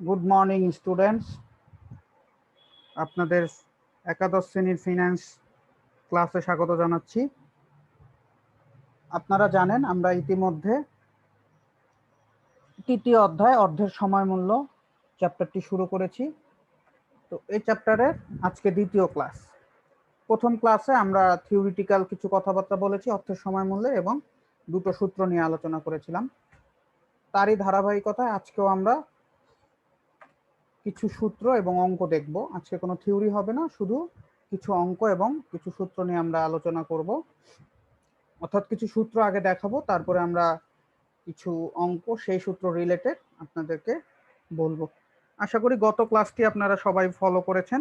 Good morning students আপনাদের একাদশ শ্রেণির ফিনান্স ক্লাসে স্বাগত জানাচ্ছি। আপনারা জানেন, আমরা ইতিমধ্যে তৃতীয় অধ্যায় অর্ধের সময় মূল্য চ্যাপ্টারটি শুরু করেছি। তো এই চ্যাপ্টারের আজকে দ্বিতীয় ক্লাস প্রথম ক্লাসে আমরা থিওরিটিক্যাল কিছু কথাবার্তা বলেছি অর্থের সময় মূল্যে এবং দুটো সূত্র নিয়ে আলোচনা করেছিলাম। তারই ধারাবাহিকতায় আজকেও আমরা কিছু সূত্র এবং অঙ্ক দেখব। আজকে কোনো থিওরি হবে না, শুধু কিছু অঙ্ক এবং কিছু সূত্র নিয়ে আমরা আলোচনা করব। অর্থাৎ কিছু সূত্র আগে দেখাবো, তারপরে আমরা কিছু অঙ্ক, সেই সূত্র রিলেটেড আপনাদেরকে বলব। আশা করি গত ক্লাসটি আপনারা সবাই ফলো করেছেন।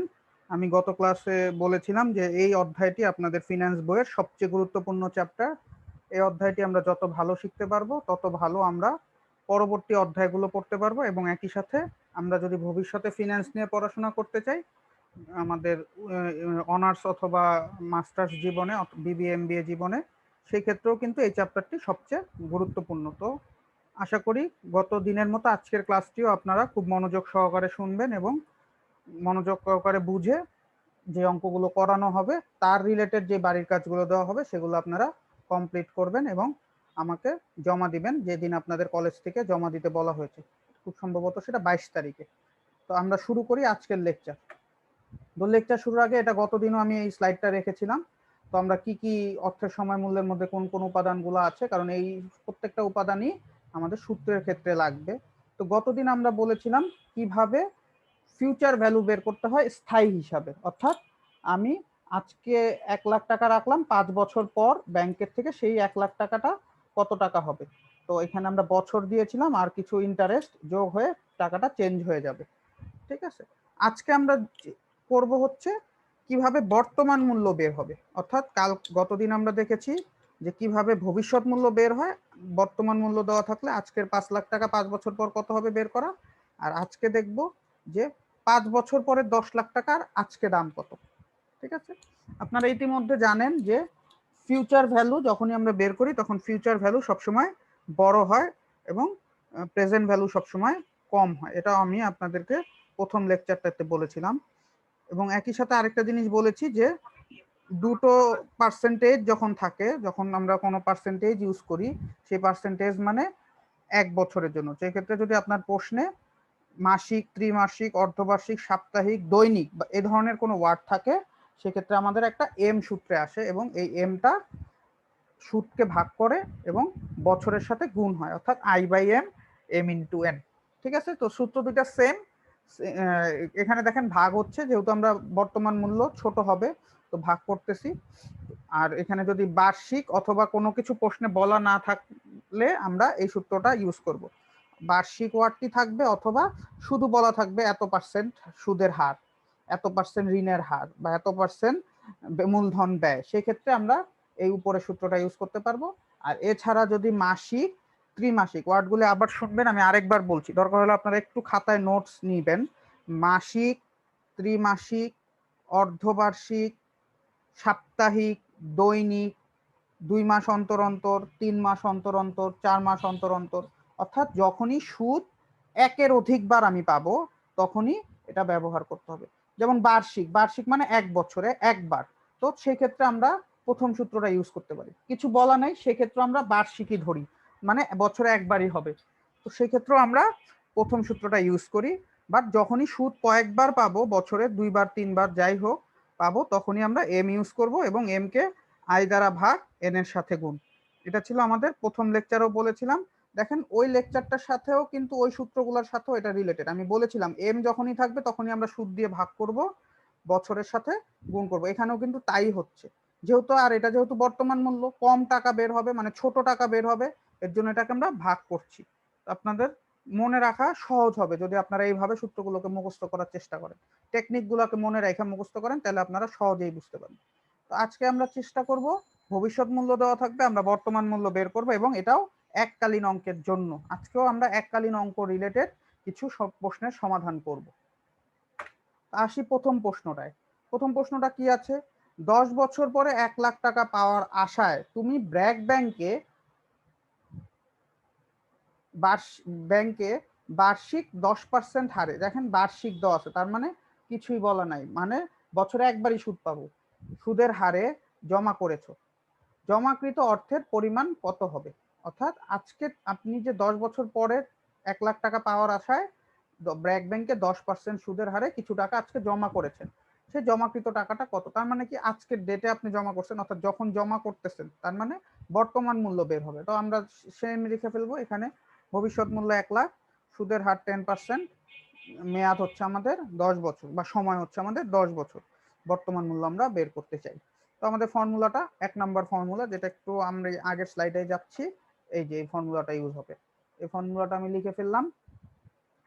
আমি গত ক্লাসে বলেছিলাম যে এই অধ্যায়টি আপনাদের ফিনান্স বইয়ের সবচেয়ে গুরুত্বপূর্ণ চ্যাপ্টার এই অধ্যায়টি আমরা যত ভালো শিখতে পারব, তত ভালো আমরা পরবর্তী অধ্যায়গুলো পড়তে পারব এবং একই সাথে আমরা যদি ভবিষ্যতে ফিনান্স নিয়ে পড়াশোনা করতে চাই, আমাদের অনার্স অথবা মাস্টার্স জীবনে বিবিএ এমবিএ জীবনে, সেই ক্ষেত্রেও কিন্তু এই চ্যাপ্টারটি সবচেয়ে গুরুত্বপূর্ণ। তো আশা করি গত দিনের মতো আজকের ক্লাসটিও আপনারা খুব মনোযোগ সহকারে শুনবেন এবং মনোযোগ সহকারে বুঝে যে অঙ্কগুলো করানো হবে, তার রিলেটেড যে বাড়ির কাজগুলো দেওয়া হবে, সেগুলো আপনারা কমপ্লিট করবেন এবং আমাকে জমা দিবেন, যেদিন আপনাদের কলেজ থেকে জমা দিতে বলা হয়েছে। খুব সম্ভবত সেটা বাইশ তারিখে। তো আমরা শুরু করি আজকের লেকচার তো লেকচার শুরুর আগে এটা গতদিনও আমি এই স্লাইডটা রেখেছিলাম। তো আমরা কি কি অর্থের সময় মূল্যের মধ্যে কোন কোন উপাদানগুলো আছে? কারণ এই প্রত্যেকটা উপাদানই আমাদের সূত্রের ক্ষেত্রে লাগবে। তো গতদিন আমরা বলেছিলাম কীভাবে ফিউচার ভ্যালু বের করতে হয় স্থায়ী হিসাবে। অর্থাৎ আমি আজকে এক লাখ টাকা রাখলাম, পাঁচ বছর পর ব্যাংকের থেকে সেই এক লাখ টাকাটা কত টাকা হবে? তো এখানে আমরা বছর দিয়েছিলাম, আর কিছু ইন্টারেস্ট যোগ হয়ে টাকাটা চেঞ্জ হয়ে যাবে। ঠিক আছে? আজকে আমরা করব হচ্ছে কীভাবে বর্তমান মূল্য বের হবে। অর্থাৎ কাল, গতদিন আমরা দেখেছি যে কীভাবে ভবিষ্যৎ মূল্য বের হয়, বর্তমান মূল্য দেওয়া থাকলে আজকের পাঁচ লাখ টাকা পাঁচ বছর পর কত হবে বের করা? আর আজকে দেখব যে পাঁচ বছর পরে দশ লাখ টাকার আজকে দাম কত। ঠিক আছে? আপনারা ইতিমধ্যে জানেন যে ফিউচার ভ্যালু যখনই আমরা বের করি, তখন ফিউচার ভ্যালু সবসময় বড় হয় এবং প্রেজেন্ট ভ্যালু সবসময় কম হয়। এটা আমি আপনাদেরকে প্রথম লেকচারটাতে বলেছিলাম। এবং একই সাথে আরেকটা জিনিস বলেছি যে, দুটো পার্সেন্টেজ যখন থাকে, যখন আমরা কোনো পার্সেন্টেজ ইউজ করি, সেই পার্সেন্টেজ মানে এক বছরের জন্য। সেক্ষেত্রে যদি আপনার প্রশ্নে মাসিক, ত্রিমাসিক, অর্ধবার্ষিক, সাপ্তাহিক, দৈনিক বা এ ধরনের কোনো ওয়ার্ড থাকে সেক্ষেত্রে আমাদের একটা এম সূত্রে আসে এবং এই এমটা সুদকে ভাগ করে এবং বছরের সাথে গুণ হয়, অর্থাৎ I by M M into N ঠিক আছে? তো সূত্র দুইটা সেম এখানে দেখেন ভাগ হচ্ছে, যেহেতু আমরা বর্তমান মূল্য ছোট হবে, তো ভাগ করতেছি। আর এখানে যদি বার্ষিক অথবা কোনো কিছু প্রশ্নে বলা না থাকলে আমরা এই সূত্রটা ইউজ করব। বার্ষিক ওয়ার্ডটি থাকবে অথবা শুধু বলা থাকবে এত পার্সেন্ট সুদের হার। এত পার্সেন্ট ঋণের হার বা এত পার্সেন্ট মূলধন ব্যয়, সেক্ষেত্রে আমরা এই উপরে সূত্রটা ইউজ করতে পারব। আর এছাড়া যদি মাসিক, ত্রিমাসিক, ওয়ার্ডগুলো আবার শুনবেন, আমি আরেকবার বলছি, দরকার হলে আপনারা একটু খাতায় নোটস নিবেন। মাসিক, ত্রিমাসিক, অর্ধবার্ষিক, সাপ্তাহিক, দৈনিক, দুই মাস অন্তর অন্তর, তিন মাস অন্তর অন্তর, চার মাস অন্তর অন্তর, অর্থাৎ যখনই সুদ একের অধিকবার আমি পাবো, তখনই এটা ব্যবহার করতে হবে। যেমন বার্ষিক বার্ষিক মানে এক বছরে একবার। তো সেক্ষেত্রে আমরা প্রথম সূত্রটা ইউজ করতে পারি। কিছু বলা নেই, সেক্ষেত্রে আমরা বার্ষিকই ধরি মানে বছরে একবারই হবে। তো সেক্ষেত্রেও আমরা প্রথম সূত্রটা ইউজ করি বাট যখনই সুদ কয়েকবার পাবো, বছরে দুইবার, তিনবার যাই হোক পাবো, তখনই আমরা এম ইউজ করব এবং এম কে আই দ্বারা ভাগ এন এর সাথে গুণ। এটা ছিল আমাদের প্রথম লেকচারও বলেছিলাম। দেখেন, ওই লেকচারটার সাথেও কিন্তু ওই সূত্রগুলোর সাথেও এটা রিলেটেড আমি বলেছিলাম এম যখনই থাকবে তখনই আমরা সুদ দিয়ে ভাগ করব, বছরের সাথে গুণ করব। এখানেও কিন্তু তাই হচ্ছে। যেহেতু, আর এটা যেহেতু বর্তমান মূল্য, কম টাকা বের হবে মানে ছোট টাকা বের হবে, এর জন্য এটাকে আমরা ভাগ করছি। আপনাদের মনে রাখা সহজ হবে, যদি আপনারা এইভাবে সূত্রগুলোকে মুখস্থ করার চেষ্টা করেন। টেকনিকগুলোকে মনে রেখে মুখস্থ করেন, তাহলে আপনারা সহজেই বুঝতে পারবেন। তো আজকে আমরা চেষ্টা করব, ভবিষ্যৎ মূল্য দেওয়া থাকবে, আমরা বর্তমান মূল্য বের করব এবং এটাও এককালীন অঙ্কের জন্য। আজকেও আমরা এককালীন অঙ্ক রিলেটেড কিছু সব প্রশ্নের সমাধান করব। আসি প্রথম প্রশ্নটায়। প্রথম প্রশ্নটা কি আছে? দশ বছর পরে এক লাখ টাকা পাওয়ার আশায় তুমি ব্র্যাক ব্যাংকে ব্যাংকে বার্ষিক দশ পার্সেন্ট হারে, দেখেন বার্ষিক দশ তার মানে কিছুই বলা নাই মানে বছরে একবারই সুদ পাবো। সুদের হারে জমা করেছ। জমাকৃত অর্থের পরিমাণ কত হবে? অর্থাৎ আজকে আপনি যে দশ বছর পরে এক লাখ টাকা পাওয়ার আশায় ব্র্যাক ব্যাংকে দশ পার্সেন্ট সুদের হারে কিছু টাকা আজকে জমা করেছেন। সেই জমাকৃত টাকাটা কত? তার মানে কি আজকের ডেটে আপনি জমা করছেন? অর্থাৎ যখন জমা করতেছেন, তার মানে বর্তমান মূল্য বের হবে। তো আমরা সেম লিখে ফেলব, এখানে ভবিষ্যৎ মূল্য এক লাখ, সুদের হার টেন পার্সেন্ট মেয়াদ হচ্ছে আমাদের দশ বছর বা সময় হচ্ছে আমাদের দশ বছর। বর্তমান মূল্য আমরা বের করতে চাই। তো আমাদের ফর্মুলাটা এক নাম্বার ফর্মুলা যেটা একটু আমরা আগের স্লাইডে যাচ্ছি। এই যে এই ফর্মুলাটা ইউজ হবে। এই ফর্মুলাটা আমি লিখে ফেললাম।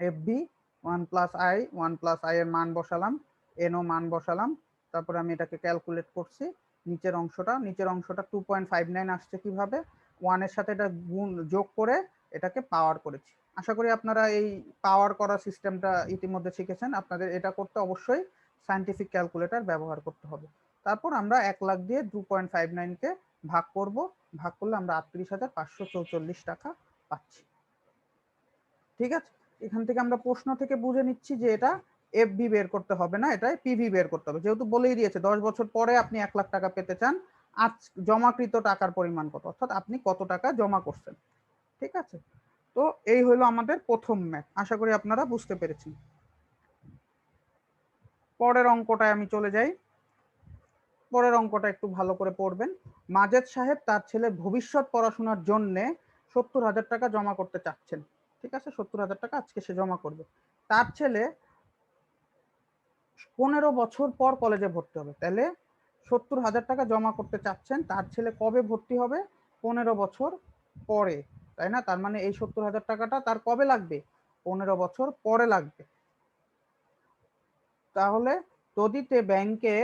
F B one plus I one plus I এর মান বসালাম এনও মান বসালাম, তারপরে আমি এটাকে ক্যালকুলেট করছি। নিচের অংশটা নিচের অংশটা টু পয়েন্ট ফাইভ নাইন আসছে কীভাবে? ওয়ানের সাথে এটা গুণ, যোগ করে এটাকে পাওয়ার করেছি। আশা করি আপনারা এই পাওয়ার করা সিস্টেমটা ইতিমধ্যে শিখেছেন। আপনাদের এটা করতে অবশ্যই সায়েন্টিফিক ক্যালকুলেটর ব্যবহার করতে হবে। তারপর আমরা এক লাখ দিয়ে টু পয়েন্ট ফাইভ নাইনকে ভাগ করব, ভাগ করলে আমরা আটত্রিশ হাজার পাঁচশো চৌচল্লিশ টাকা পাচ্ছি। ঠিক আছে? এখান থেকে আমরা প্রশ্ন থেকে বুঝে নিচ্ছি যে এটা এফ বি বের করতে হবে না এটা পিভি বের করতে হবে। যেহেতু বলেই দিয়েছে, দশ বছর পরে আপনি এক লাখ টাকা পেতে চান, আজ জমাকৃত টাকার পরিমাণ কত? অর্থাৎ আপনি কত টাকা জমা করছেন। ঠিক আছে? তো এই হলো আমাদের প্রথম ম্যাথ। আশা করি আপনারা বুঝতে পেরেছেন। পরের অঙ্কটায় আমি চলে যাই। পরের অঙ্কটা একটু ভালো করে পড়বেন। মাজেদ সাহেব তার ছেলে ভবিষ্যৎ পড়াশোনার জন্য সত্তর হাজার টাকা জমা করতে চাচ্ছেন। ঠিক আছে? সত্তর হাজার টাকা আজকে সে জমা করবে। তার ছেলে পনেরো বছর পর কলেজে ভর্তি হবে। তাহলে সত্তর হাজার টাকা জমা করতে চাচ্ছেন। তার ছেলে কবে ভর্তি হবে? পনেরো বছর পরে। তাই না? তার মানে এই সত্তর হাজার টাকাটা তার কবে লাগবে? পনেরো বছর পরে লাগবে। তাহলে তদিতে ব্যাংকে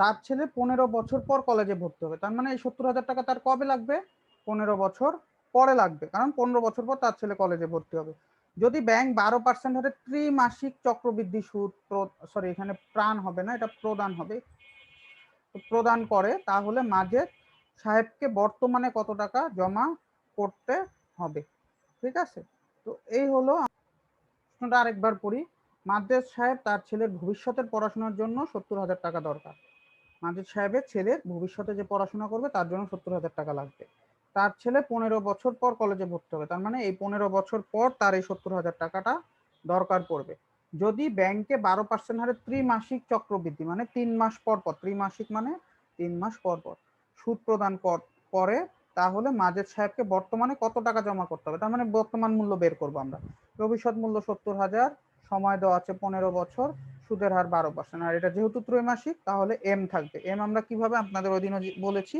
তার ছেলে পনেরো বছর পর কলেজে ভর্তি হবে। তার মানে এই সত্তর হাজার টাকা তার কবে লাগবে? পনেরো বছর পরে লাগবে। কারণ পনেরো বছর পর তার ছেলে কলেজে ভর্তি হবে। যদি ব্যাংক বারো পার্সেন্ট হারে ত্রিমাসিক চক্রবৃদ্ধি সুদ সরি এখানে প্রাণ হবে না, এটা প্রদান হবে। প্রদান করে, তাহলে মাঝে সাহেবকে বর্তমানে কত টাকা জমা করতে হবে? ঠিক আছে? তো এই হলো প্রশ্নটা আরেকবার পড়ি। মাদ্রেস সাহেব তার ছেলের ভবিষ্যতের পড়াশোনার জন্য সত্তর হাজার টাকা দরকার। মাজিদ সাহেবের ছেলের ভবিষ্যতে যে পড়াশোনা করবে, তার জন্য সত্তর হাজার টাকা লাগবে। তার ছেলে পনেরো বছর পর কলেজে ভর্তি হবে। তার মানে এই পনেরো বছর পর তার এই সত্তর হাজার টাকাটা দরকার পড়বে। যদি ব্যাংকে বারো পার্সেন্ট হারে ত্রিমাসিক চক্রবৃদ্ধি মানে তিন মাস পর পর, ত্রিমাসিক মানে তিন মাস পর পর, সুদ প্রদান করে, তাহলে মাজেদ সাহেবকে বর্তমানে কত টাকা জমা করতে হবে? তার মানে বর্তমান মূল্য বের করব আমরা। ভবিষ্যৎ মূল্য সত্তর হাজার, সময় দেওয়া আছে পনেরো বছর সুদের হার বারো পার্সেন্ট আর এটা যেহেতু ত্রৈমাসিক, তাহলে এম থাকবে। এম আমরা কীভাবে আপনাদের ওই বলেছি,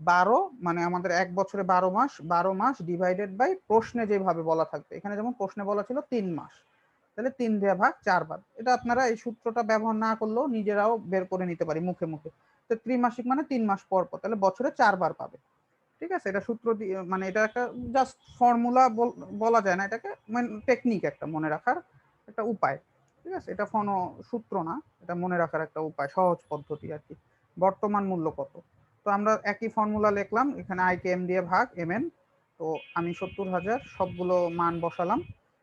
বারো মানে আমাদের এক বছরে বারো মাস বারো মাস ডিভাইডেড বাই প্রশ্নে যেভাবে বলা থাকবে। এখানে যেমন প্রশ্নে বলা ছিল তিন মাস। তাহলে তিন দেয়া ভাগ চার ভাগ এটা আপনারা এই সূত্রটা ব্যবহার না করলেও নিজেরাও বের করে নিতে পারি মুখে মুখে। তো ত্রিমাসিক মানে তিন মাস পর পর, তাহলে বছরে চারবার পাবে। ঠিক আছে? এটা সূত্র দিয়ে মানে এটা একটা জাস্ট ফর্মুলা বলা যায় না। এটাকে মানে টেকনিক একটা মনে রাখার একটা উপায়। ঠিক আছে? এটা কোনো সূত্র না, এটা মনে রাখার একটা উপায়, সহজ পদ্ধতি আর কি। বর্তমান মূল্য কত? তো আমরা একই ফর্মুলা লিখলাম, এখানে আইকে এম দিয়ে ভাগ এম এন তো আমি সত্তর হাজার, সবগুলো মান বসালাম,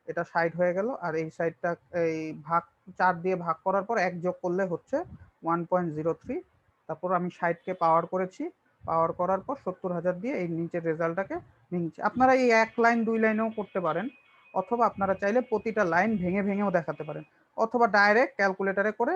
এটা সাইড হয়ে গেল, আর এই সাইডটা এই ভাগ, চার দিয়ে ভাগ করার পর এক যোগ করলে হচ্ছে ওয়ান পয়েন্ট জিরো থ্রি তারপর আমি সাইডকে পাওয়ার করেছি পাওয়ার করার পর সত্তর হাজার দিয়ে এই নিচের রেজাল্টটাকে ভেঙেছি আপনারা এই এক লাইন দুই লাইনেও করতে পারেন, অথবা আপনারা চাইলে প্রতিটা লাইন ভেঙে ভেঙেও দেখাতে পারেন। অথবা ডাইরেক্ট ক্যালকুলেটারে করে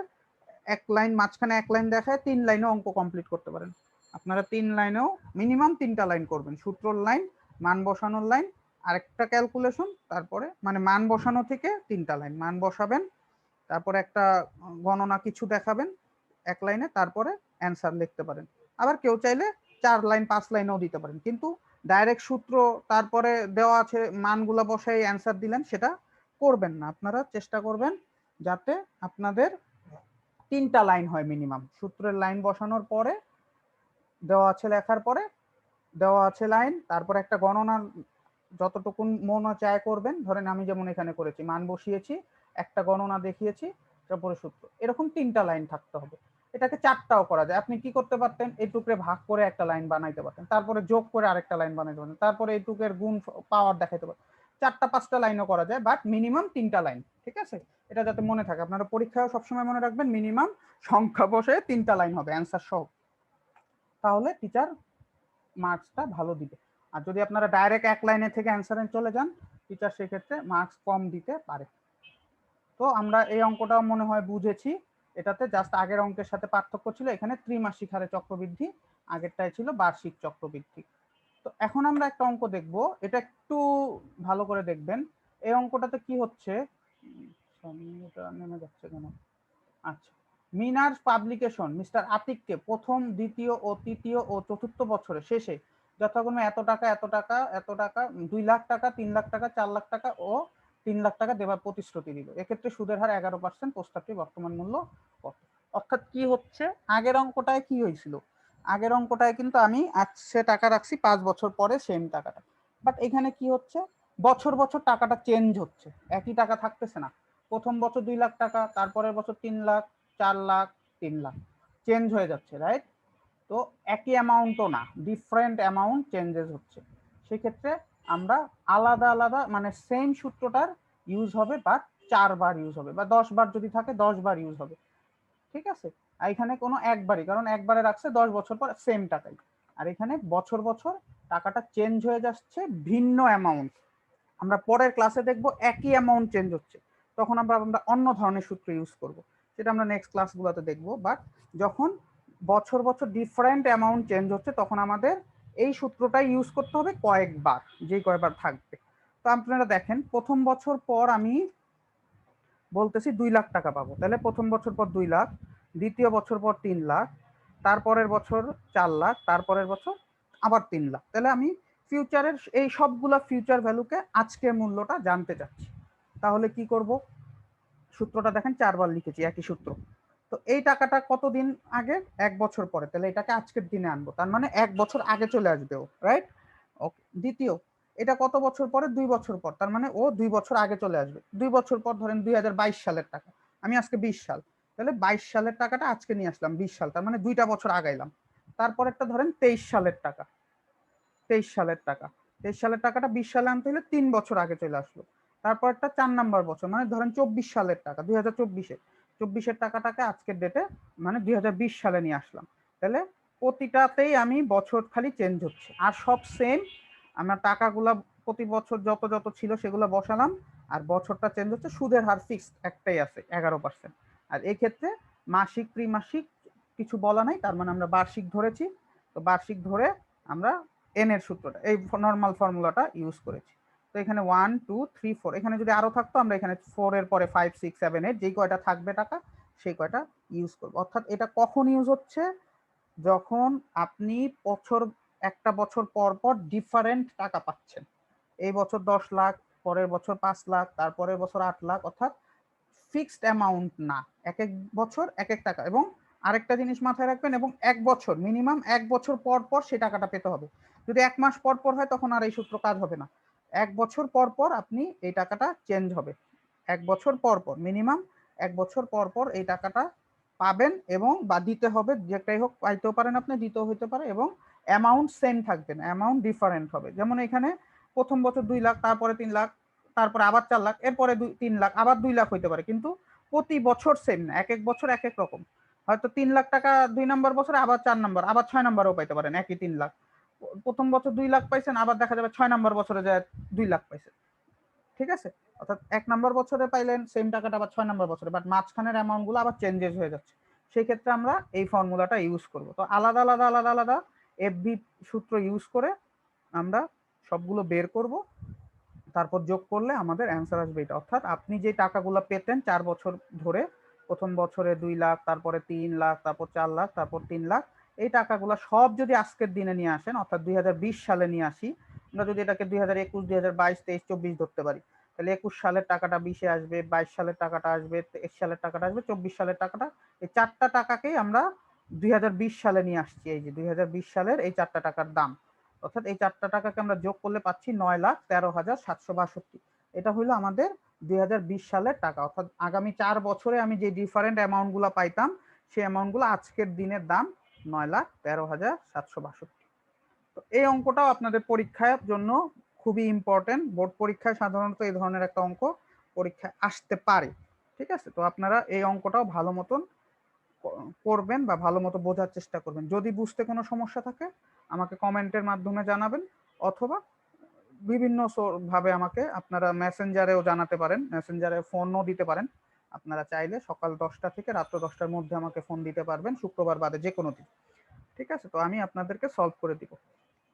এক লাইন মাঝখানে এক লাইন দেখায় তিন লাইনেও অঙ্ক কমপ্লিট করতে পারেন। আপনারা তিন লাইনেও মিনিমাম তিনটা লাইন করবেন। সূত্রর লাইন মান বসানোর লাইন আরেকটা ক্যালকুলেশন তারপরে মানে মান বসানো থেকে তিনটা লাইন মান বসাবেন, তারপরে একটা গণনা কিছু দেখাবেন এক লাইনে তারপরে অ্যান্সার লিখতে পারেন। আবার কেউ চাইলে চার লাইন পাঁচ লাইনেও দিতে পারেন। কিন্তু ডাইরেক্ট সূত্র তারপরে দেওয়া আছে, মানগুলা বসাই অ্যান্সার দিলেন, সেটা করবেন না। আপনারা চেষ্টা করবেন যাতে আপনাদের তিনটা লাইন হয় মিনিমাম। সূত্রের লাইন বসানোর পরে, দেওয়া আছে লেখার পরে, দেওয়া আছে লাইন, তারপর একটা গণনা যতটুকু মনে চায় করবেন। ধরেন আমি যেমন এখানে করেছি, মান বসিয়েছি, একটা গণনা দেখিয়েছি, তারপরে সূত্র। এরকম তিনটা লাইন থাকতে হবে। এটাকে চারটাও করা যায়। আপনি কি করতে পারতেন? এই টুকরে ভাগ করে একটা লাইন বানাইতে পারতেন। তারপরে যোগ করে আরেকটা লাইন বানাইতে পারতেন। তারপরে এই টুকের গুণ, পাওয়ার দেখাইতে পারতেন। চারটা, পাঁচটা লাইনও করা যায় বাট মিনিমাম তিনটা লাইন ঠিক আছে? এটা যাতে মনে থাকে। আপনারা পরীক্ষায় সবসময় মনে রাখবেন মিনিমাম সংখ্যা বসে তিনটা লাইন হবে অ্যান্সার সহ। তাহলে টিচার মার্কসটা ভালো দিবে। আর যদি আপনারা ডাইরেক্ট এক লাইনে থেকে অ্যান্সারে চলে যান টিচার সেক্ষেত্রে মার্কস কম দিতে পারে। তো আমরা এই অঙ্কটাও মনে হয় বুঝেছি। এটাতে জাস্ট আগের অঙ্কের সাথে পার্থক্য ছিল, এখানে ত্রিমাসিক হারে চক্রবৃদ্ধি, আগেরটাই ছিল বার্ষিক চক্রবৃদ্ধি। তো এখন আমরা একটা অঙ্ক দেখব। এটা একটু ভালো করে দেখবেন। এই অঙ্কটাতে কি হচ্ছে? নেমে যাচ্ছে কেন? আচ্ছা। মিনার পাবলিকেশন, মিস্টার আতিককে প্রথম, দ্বিতীয় ও তৃতীয় ও চতুর্থ বছরের শেষে যথাক্রমে এত টাকা এত টাকা এত টাকা, দুই লাখ টাকা, তিন লাখ টাকা, চার লাখ টাকা ও তিন লাখ টাকা দেবার প্রতিশ্রুতি দিল। এক্ষেত্রে সুদের হার এগারো পার্সেন্ট প্রস্তাবটি বর্তমান মূল্য কত? অর্থাৎ কি হচ্ছে? আগের অঙ্কটায় কি হয়েছিল? আগের অঙ্কটায় কিন্তু আমি সে টাকা রাখছি, পাঁচ বছর পরে সেম টাকাটা। বাট এখানে কি হচ্ছে? বছর বছর টাকাটা চেঞ্জ হচ্ছে। একই টাকা থাকতেছে না। প্রথম বছর দুই লাখ টাকা, তারপরের বছর তিন লাখ, চার লাখ, তিন লাখ। চেঞ্জ হয়ে যাচ্ছে রাইট তো একই অ্যামাউন্টও না। ডিফারেন্ট অ্যামাউন্ট চেঞ্জেস হচ্ছে। সেক্ষেত্রে আমরা আলাদা আলাদা মানে সেম সূত্রটার ইউজ হবে বা চারবার ইউজ হবে। বা দশ বার যদি থাকে দশ বার ইউজ হবে। ঠিক আছে? আর এখানে কোনো একবারই, কারণ একবারে রাখছে দশ বছর পর সেম টাকাই। আর এখানে বছর বছর টাকাটা চেঞ্জ হয়ে যাচ্ছে ভিন্ন অ্যামাউন্ট আমরা পরের ক্লাসে দেখব একই অ্যামাউন্ট চেঞ্জ হচ্ছে। তখন আমরা আমরা অন্য ধরনের সূত্র ইউজ করব। সেটা আমরা নেক্সট ক্লাসগুলোতে দেখব। বাট যখন বছর বছর ডিফারেন্ট অ্যামাউন্ট চেঞ্জ হচ্ছে, তখন আমাদের এই সূত্রটাই ইউজ করতে হবে কয়েকবার, যেই কয়েকবার থাকবে। তো আপনারা দেখেন, প্রথম বছর পর আমি বলতেছি দুই লাখ টাকা পাবো। তাহলে প্রথম বছর পর দুই লাখ দ্বিতীয় বছর পর তিন লাখ, তারপরের বছর চার লাখ, তারপরের বছর আবার তিন লাখ। তাহলে আমি ফিউচারের এই সবগুলা ফিউচার ভ্যালুকে আজকের মূল্যটা জানতে চাচ্ছি। তাহলে কি করব? সূত্রটা দেখেন, চারবার লিখেছি, একই সূত্র। তো এই টাকাটা কতদিন আগে? এক বছর পরে। তাহলে এটাকে আজকের দিনে আনব। তার মানে এক বছর আগে চলে আসবে ও রাইট ওকে দ্বিতীয়, এটা কত বছর পরে? দুই বছর পর। তার মানে ও দুই বছর আগে চলে আসবে। দুই বছর পর ধরেন দুই হাজার বাইশ সালের টাকা। আমি আজকে বিশ সাল। তাহলে বাইশ সালের টাকাটা আজকে নিয়ে আসলাম, বিশ সাল, তার মানে দুইটা বছর আগাইলাম। তারপর একটা ধরেন তেইশ সালের টাকা। তেইশ সালের টাকা। তেইশ সালের টাকাটা বিশ সালে আনতে হলে তিন বছর আগে চলে আসলো। তারপর একটা চার নাম্বার বছর মানে ধরেন চব্বিশ সালের টাকা, দুই হাজার চব্বিশে। চব্বিশের টাকাটাকে আজকের ডেটে মানে দুই হাজার বিশ সালে নিয়ে আসলাম। তাহলে প্রতিটাতেই আমি বছর খালি চেঞ্জ হচ্ছে। আর সব সেম আমার টাকাগুলা প্রতি বছর যত যত ছিল সেগুলো বসালাম, আর বছরটা চেঞ্জ হচ্ছে, সুদের হার ফিক্সড একটাই আছে, এগারো পার্সেন্ট আর এই ক্ষেত্রে মাসিক, ত্রিমাসিক কিছু বলা নাই, তার মানে আমরা বার্ষিক ধরেছি। তো বার্ষিক ধরে আমরা এন এর সূত্রটা, এই নর্মাল ফর্মুলাটা ইউজ করেছি। তো এখানে ওয়ান টু থ্রি ফোর এখানে যদি আরও থাকতো, আমরা এখানে ফোর এর পরে ফাইভ সিক্স সেভেন এইট যেই কয়টা থাকবে টাকা, সেই কয়টা ইউজ করব। অর্থাৎ এটা কখন ইউজ হচ্ছে? যখন আপনি বছর, একটা বছর পর পর ডিফারেন্ট টাকা পাচ্ছেন। এই বছর দশ লাখ, পরের বছর পাঁচ লাখ, তারপরের বছর আট লাখ, অর্থাৎ ফিক্সড অ্যামাউন্ট না। এক এক বছর এক এক টাকা এবং আরেকটা জিনিস মাথায় রাখবেন এবং এক বছর মিনিমাম এক বছর পর পর সেই টাকাটা পেতে হবে। যদি এক মাস পর পর হয় তখন আর এই সূত্র কাজ হবে না। এক বছর পর পর আপনি এই টাকাটা চেঞ্জ হবে। এক বছর পর পর মিনিমাম এক বছর পর পর এই টাকাটা পাবেন এবং বা দিতে হবে, যেটাই হোক পাইতেও পারেন আপনি, দিতেও হইতে পারে এবং অ্যামাউন্ট সেম থাকবে না অ্যামাউন্ট ডিফারেন্ট হবে। যেমন এখানে প্রথম বছর দুই লাখ, তারপরে তিন লাখ তারপরে আবার চার লাখ, এরপরে দুই, তিন লাখ, আবার দুই লাখ হইতে পারে। কিন্তু প্রতি বছর সেম না, এক এক বছর এক এক রকম। হয়তো তিন লাখ টাকা দুই নম্বর বছরে, আবার চার নম্বর, আবার ছয় নম্বরও পাইতে পারেন, একই তিন লাখ। প্রথম বছর দুই লাখ পাইছেন, আবার দেখা যাবে ছয় নম্বর বছরে যায় দুই লাখ পাইছেন। ঠিক আছে? অর্থাৎ এক নম্বর বছরে পাইলেন সেম টাকাটা আবার ছয় নম্বর বছরে বাট মাঝখানের অ্যামাউন্টগুলো আবার চেঞ্জেস হয়ে যাচ্ছে। সেই ক্ষেত্রে আমরা এই ফর্মুলাটা ইউজ করব। তো আলাদা আলাদা আলাদা আলাদা এফবি সূত্র ইউজ করে আমরা সবগুলো বের করব। তারপর যোগ করলে আমাদের অ্যান্সার আসবে এটা। অর্থাৎ আপনি যে টাকাগুলো পেতেন চার বছর ধরে, প্রথম বছরে দুই লাখ, তারপরে তিন লাখ, তারপর চার লাখ, তারপর তিন লাখ, এই টাকাগুলো সব যদি আজকের দিনে নিয়ে আসেন, অর্থাৎ দু হাজার বিশ সালে নিয়ে আসি, আমরা যদি এটাকে দুই হাজার একুশ, দুই হাজার বাইশ, তেইশ, চব্বিশ ধরতে পারি, তাহলে একুশ সালের টাকাটা বিশে আসবে, বাইশ সালের টাকাটা আসবে, তেইশ সালের টাকাটা আসবে, চব্বিশ সালের টাকাটা, এই চারটা টাকাকেই আমরা দুই হাজার বিশ সালে নিয়ে আসছি, এই যে দুই হাজার বিশ সালের এই চারটা টাকার দাম। অর্থাৎ এই চারটা টাকাকে আমরা যোগ করলে পাচ্ছি নয় লাখ তেরো হাজার সাতশো বাষট্টি। এটা হলো আমাদের দুই সালের টাকা। অর্থাৎ আগামী চার বছরে আমি যে ডিফারেন্ট অ্যামাউন্টগুলো পাইতাম, সেই অ্যামাউন্টগুলো আজকের দিনের দাম নয় লাখ তেরো হাজার সাতশো বাষট্টি। তো এই অঙ্কটাও আপনাদের পরীক্ষার জন্য খুবই ইম্পর্টেন্ট বোর্ড পরীক্ষায় সাধারণত এই ধরনের একটা অঙ্ক পরীক্ষায় আসতে পারে। ঠিক আছে? তো আপনারা এই অঙ্কটাও ভালো মতন করবেন বা ভালো মতো বোঝার চেষ্টা করবেন। যদি বুঝতে কোনো সমস্যা থাকে, আমাকে কমেন্টের মাধ্যমে জানাবেন অথবা বিভিন্ন ভাবে আমাকে আপনারা মেসেঞ্জারেও জানাতে পারেন মেসেঞ্জারে ফোনও দিতে পারেন। আপনারা চাইলে সকাল দশটা থেকে রাত্র দশটার মধ্যে আমাকে ফোন দিতে পারবেন, শুক্রবার বাদে যে কোনো দিন। ঠিক আছে? তো আমি আপনাদেরকে সলভ করে দিব।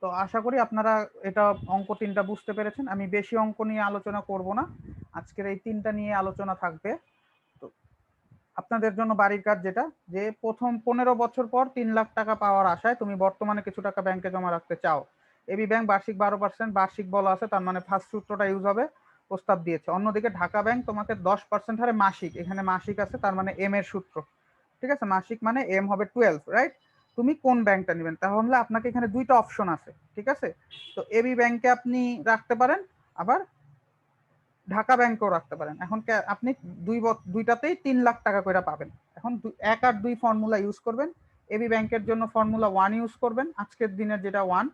তো আশা করি আপনারা এটা অঙ্ক তিনটা বুঝতে পেরেছেন। আমি বেশি অঙ্ক নিয়ে আলোচনা করব না। আজকের এই তিনটা নিয়ে আলোচনা থাকবে। আপনাদের জন্য বাড়ির কাজ যেটা, যে প্রথম পনেরো বছর পর তিন লাখ টাকা পাওয়ার আশায় তুমি বর্তমানে কিছু টাকা ব্যাংকে জমা রাখতে চাও। এবি ব্যাংক বার্ষিক বারো পার্সেন্ট বার্ষিক বলা আছে, তার মানে ফার্স্ট সূত্রটা ইউজ হবে, প্রস্তাব দিয়েছে। অন্যদিকে ঢাকা ব্যাংক তোমাকে দশ পার্সেন্ট হারে মাসিক, এখানে মাসিক আছে, তার মানে এম এর সূত্র। ঠিক আছে? মাসিক মানে এম হবে টুয়েলভ রাইট তুমি কোন ব্যাংকটা নেবেন? তাহলে আপনাকে এখানে দুইটা অপশন আছে, ঠিক আছে? তো এবি ব্যাংকে আপনি রাখতে পারেন, আবার ঢাকা ব্যাংকেও রাখতে পারেন। এখন আপনি দুই দুইটাতেই তিন লাখ টাকা করে পাবেন। এখন এক আর দুই ফর্মুলা ইউজ করবেন। এবি ব্যাংকের জন্য ফর্মুলা ওয়ান ইউজ করবেন। আজকের দিনের যেটা ওয়ান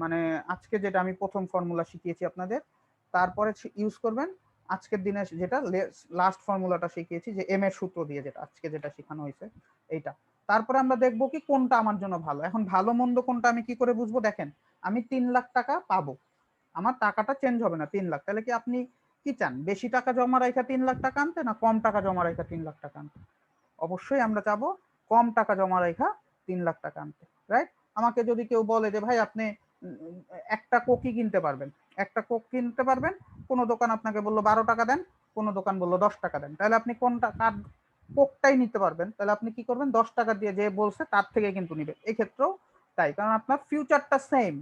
মানে আজকে যেটা আমি প্রথম ফর্মুলা শিখিয়েছি আপনাদের, তারপরে ইউজ করবেন। আজকের দিনে যেটা লাস্ট ফর্মুলাটা শিখিয়েছি যে এম এর সূত্র দিয়ে যেটা, আজকে যেটা শেখানো হয়েছে, এইটা। তারপরে আমরা দেখব কি কোনটা আমার জন্য ভালো। এখন ভালো মন্দ কোনটা আমি কি করে বুঝব? দেখেন, আমি তিন লাখ টাকা পাবো। আমার টাকাটা চেঞ্জ হবে না, তিন লাখ। তাহলে কি আপনি কি চান? বেশি টাকা জমা রাখা তিন লাখ টাকা আনতে না কম টাকা জমা রাখা তিন লাখ টাকা আনতে? অবশ্যই আমরা চাবো কম টাকা জমা রাখা তিন লাখ টাকা আনতে রাইট আমাকে যদি কেউ বলে যে, ভাই, আপনি একটা কোকি কিনতে পারবেন। একটা কোক কিনতে পারবেন, কোনো দোকান আপনাকে বলল বারো টাকা দেন, কোনো দোকান বলল দশ টাকা দেন। তাহলে আপনি কোনটা, কার কোকটাই নিতে পারবেন। তাহলে আপনি কি করবেন? দশ টাকা দিয়ে যে বলছে তার থেকে কিন্তু নিবেন এক্ষেত্রেও তাই, কারণ আপনার ফিউচারটা সেম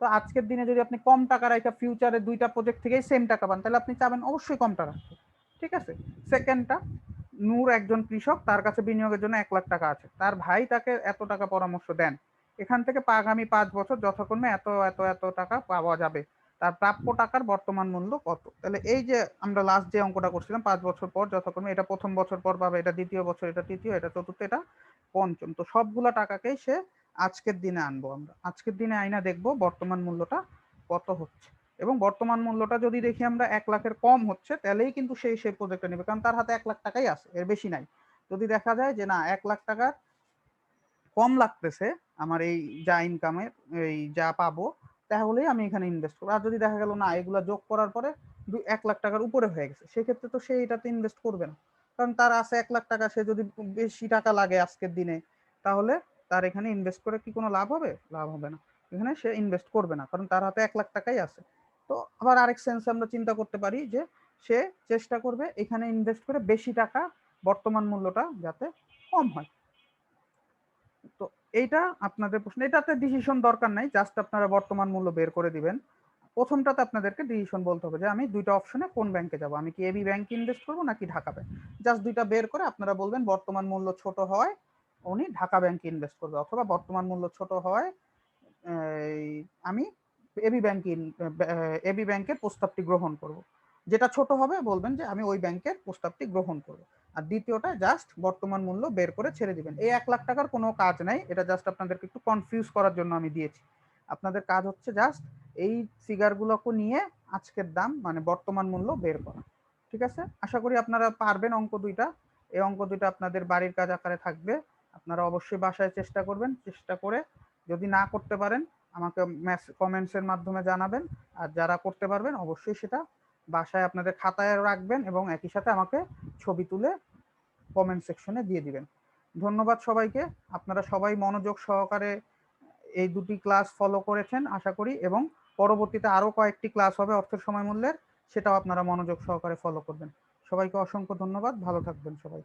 তো আজকের দিনে যদি আপনি কম টাকা রাখা ফিউচারে দুইটা প্রজেক্ট থেকেই সেম টাকা পান, তাহলে আপনি চাবেন অবশ্যই কম টাকা ঠিক আছে? সেকেন্ডটা নূর একজন কৃষক, তার কাছে বিনিয়োগের জন্য এক লাখ টাকা আছে। তার ভাই তাকে এত টাকা পরামর্শ দেন। এখান থেকে আগামী পাঁচ বছর যথাক্রমে এত এত এত টাকা পাওয়া যাবে। তার প্রাপ্য টাকার বর্তমান মূল্য কত? তাহলে এই যে আমরা লাস্ট যে অঙ্কটা করছিলাম, পাঁচ বছর পর যথাক্রমে এটা প্রথম বছর পর পাবে, এটা দ্বিতীয় বছর, এটা তৃতীয়, এটা চতুর্থ, এটা পঞ্চম। তো সবগুলা টাকাকেই সে আজকের দিনে আনব আমরা। আজকের দিনে আইনা দেখব বর্তমান মূল্যটা কত হচ্ছে। এবং বর্তমান মূল্যটা যদি দেখি আমরা এক লাখের কম হচ্ছে, তাহলেই কিন্তু সেই সেই প্রজেক্টটা নেবে। কারণ তার হাতে এক লাখ টাকাই আছে, এর বেশি নাই। যদি দেখা যায় যে না, এক লাখ টাকার কম লাগতেছে আমার এই যা ইনকামের এই যা পাবো, তাহলেই আমি এখানে ইনভেস্ট করব। আর যদি দেখা গেল না, এগুলা যোগ করার পরে দুই এক লাখ টাকার উপরে হয়ে গেছে, সেক্ষেত্রে তো সে এটাতে ইনভেস্ট করবে না। কারণ তার আছে এক লাখ টাকা, সে যদি বেশি টাকা লাগে আজকের দিনে, তাহলে তার এখানে ইনভেস্ট করে কি কোনো লাভ হবে? লাভ হবে না। এখানে সে ইনভেস্ট করবে না, কারণ তার হাতে এক লাখ টাকাই আছে। তো আবার আরেক সেন্সে আমরা চিন্তা করতে পারি যে, সে চেষ্টা করবে এখানে ইনভেস্ট করে বেশি টাকা বর্তমান মূল্যটা যাতে কম হয়। তো এইটা আপনাদের প্রশ্ন, এটাতে ডিসিশন দরকার নাই জাস্ট আপনারা বর্তমান মূল্য বের করে দিবেন। প্রথমটাতে আপনাদেরকে ডিসিশন বলতে হবে যে, আমি দুইটা অপশনে কোন ব্যাংকে যাব? আমি কি এবি ব্যাংকে ইনভেস্ট করব নাকি ঢাকা ব্যাংক জাস্ট দুইটা বের করে আপনারা বলবেন বর্তমান মূল্য ছোট হয় উনি ঢাকা ব্যাংকে ইনভেস্ট করবে অথবা বর্তমান মূল্য ছোট হয় আমি এবি ব্যাংকে এবি ব্যাংকের প্রস্তাবটি গ্রহণ করব। যেটা ছোট হবে বলবেন যে আমি ওই ব্যাংকের প্রস্তাবটি গ্রহণ করব। আর দ্বিতীয়টা জাস্ট বর্তমান মূল্য বের করে ছেড়ে দিবেন। এই এক লাখ টাকার কোনো কাজ নাই, এটা জাস্ট আপনাদেরকে একটু কনফিউজ করার জন্য আমি দিয়েছি। আপনাদের কাজ হচ্ছে জাস্ট এই ফিগারগুলোকে নিয়ে আজকের দাম মানে বর্তমান মূল্য বের করা। ঠিক আছে? আশা করি আপনারা পারবেন অঙ্ক দুইটা। এই অঙ্ক দুইটা আপনাদের বাড়ির কাজ আকারে থাকবে। আপনারা অবশ্যই বাসায় চেষ্টা করবেন, চেষ্টা করে যদি না করতে পারেন, আমাকে কমেন্টসের মাধ্যমে জানাবেন। আর যারা করতে পারবেন, অবশ্যই সেটা বাসায় আপনাদের খাতায় রাখবেন এবং একই সাথে আমাকে ছবি তুলে কমেন্ট সেকশনে দিয়ে দিবেন। ধন্যবাদ সবাইকে। আপনারা সবাই মনোযোগ সহকারে এই দুটি ক্লাস ফলো করেছেন, আশা করি, এবং পরবর্তীতে আরও কয়েকটি ক্লাস হবে অর্থের সময় মূল্যের সেটাও আপনারা মনোযোগ সহকারে ফলো করবেন। সবাইকে অসংখ্য ধন্যবাদ। ভালো থাকবেন সবাই।